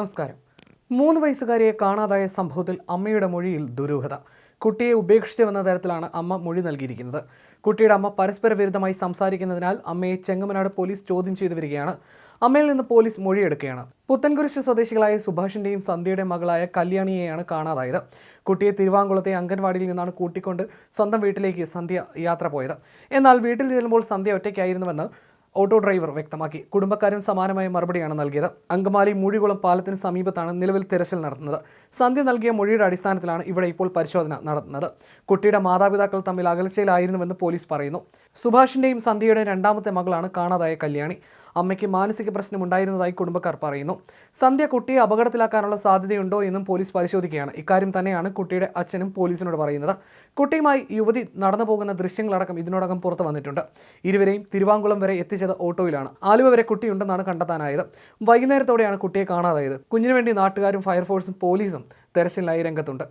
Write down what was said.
നമസ്കാരം. മൂന്ന് വയസ്സുകാരിയെ കാണാതായ സംഭവത്തിൽ അമ്മയുടെ മൊഴിയിൽ ദുരൂഹത. കുട്ടിയെ ഉപേക്ഷിച്ചുവെന്ന തരത്തിലാണ് അമ്മ മൊഴി നൽകിയിരിക്കുന്നത്. കുട്ടിയുടെ അമ്മ പരസ്പര വിരുദ്ധമായി സംസാരിക്കുന്നതിനാൽ അമ്മയെ ചെങ്ങമനാട് പോലീസ് ചോദ്യം ചെയ്തു വരികയാണ്. അമ്മയിൽ നിന്ന് പോലീസ് മൊഴിയെടുക്കുകയാണ്. പുത്തൻകുരിശ് സ്വദേശികളായ സുഭാഷിന്റെയും സന്ധ്യയുടെ മകളായ കല്യാണിയെയാണ് കാണാതായത്. കുട്ടിയെ തിരുവാങ്കുളത്തെ അംഗൻവാടിയിൽ നിന്നാണ് കൂട്ടിക്കൊണ്ട് സ്വന്തം വീട്ടിലേക്ക് സന്ധ്യ യാത്ര പോയത്. എന്നാൽ വീട്ടിൽ ചെല്ലുമ്പോൾ സന്ധ്യ ഒറ്റയ്ക്കായിരുന്നുവെന്ന് ഓട്ടോ ഡ്രൈവർ വ്യക്തമാക്കി. കുടുംബക്കാരും സമാനമായ മറുപടിയാണ് നൽകിയത്. അങ്കമാലി മൂഴികുളം പാലത്തിന് സമീപത്താണ് നിലവിൽ തിരച്ചിൽ നടത്തുന്നത് സന്ധ്യ നൽകിയ മൊഴിയുടെ അടിസ്ഥാനത്തിലാണ് ഇവിടെ ഇപ്പോൾ പരിശോധന നടത്തുന്നത് കുട്ടിയുടെ മാതാപിതാക്കൾ തമ്മിൽ അകൽച്ചയിലായിരുന്നുവെന്ന് പോലീസ് പറയുന്നു. സുഭാഷിന്റെയും സന്ധ്യയുടെയും രണ്ടാമത്തെ മകളാണ് കാണാതായ കല്യാണി. അമ്മയ്ക്ക് മാനസിക പ്രശ്നമുണ്ടായിരുന്നതായി കുടുംബക്കാർ പറയുന്നു. സന്ധ്യ കുട്ടിയെ അപകടത്തിലാക്കാനുള്ള സാധ്യതയുണ്ടോ എന്നും പോലീസ് പരിശോധിക്കുകയാണ്. ഇക്കാര്യം തന്നെയാണ് കുട്ടിയുടെ അച്ഛനും പോലീസിനോട് പറയുന്നത്. കുട്ടിയുമായി യുവതി നടന്നു പോകുന്ന ദൃശ്യങ്ങളടക്കം ഇതിനോടകം പുറത്തു വന്നിട്ടുണ്ട്. ഇരുവരെയും തിരുവാങ്കുളം വരെ എത്തിച്ചത് ഓട്ടോയിലാണ്. ആലുവ വരെ കുട്ടിയുണ്ടെന്നാണ് കണ്ടെത്താനായത്. വൈകുന്നേരത്തോടെയാണ് കുട്ടിയെ കാണാതായത്. കുഞ്ഞിനു വേണ്ടി നാട്ടുകാരും ഫയർഫോഴ്സും പോലീസും തെരച്ചിലിനായി രംഗത്തുണ്ട്.